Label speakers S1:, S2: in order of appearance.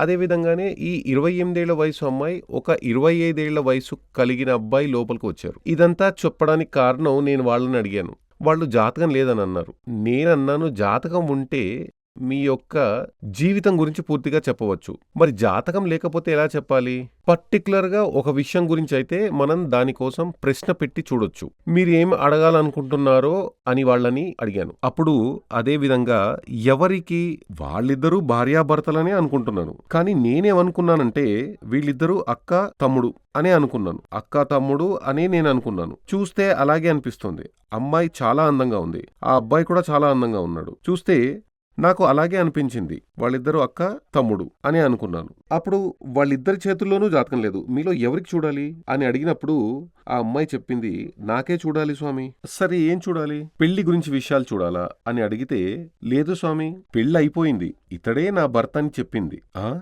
S1: అదే విధంగానే ఈ ఇరవై ఎనిమిదేళ్ళ వయసు అమ్మాయి ఒక ఇరవై ఐదేళ్ళ వయసు కలిగిన అబ్బాయి లోపలికి వచ్చారు. ఇదంతా చెప్పడానికి కారణం నేను వాళ్ళని అడిగాను. వాళ్ళు జాతకం లేదని అన్నారు. నేనన్నాను జాతకం ఉంటే మీ యొక్క జీవితం గురించి పూర్తిగా చెప్పవచ్చు. మరి జాతకం లేకపోతే ఎలా చెప్పాలి? పర్టికులర్గా ఒక విషయం గురించి అయితే మనం దానికోసం ప్రశ్న పెట్టి చూడొచ్చు. మీరు ఏం అడగాలనుకుంటున్నారో అని వాళ్ళని అడిగాను. అప్పుడు అదే విధంగా ఎవరికి? వాళ్ళిద్దరూ భార్యాభర్తలనే అనుకుంటున్నాను. కానీ నేనేమనుకున్నానంటే వీళ్ళిద్దరూ అక్క తమ్ముడు అనే అనుకున్నాను. అక్క తమ్ముడు అనే నేను అనుకున్నాను. చూస్తే అలాగే అనిపిస్తుంది. అమ్మాయి చాలా అందంగా ఉంది. ఆ అబ్బాయి కూడా చాలా అందంగా ఉన్నాడు. చూస్తే నాకు అలాగే అనిపించింది. వాళ్ళిద్దరూ అక్క తమ్ముడు అని అనుకున్నాను. అప్పుడు వాళ్ళిద్దరి చేతుల్లోనూ జాతకం లేదు. మీలో ఎవరికి చూడాలి? అని అడిగినప్పుడు ఆ అమ్మాయి చెప్పింది నాకే చూడాలి స్వామి. సరే ఏం చూడాలి? పెళ్ళి గురించి విషయాలు చూడాలా? అని అడిగితే లేదు స్వామి పెళ్ళి అయిపోయింది ఇతడే నా భర్త అని చెప్పింది. ఆ?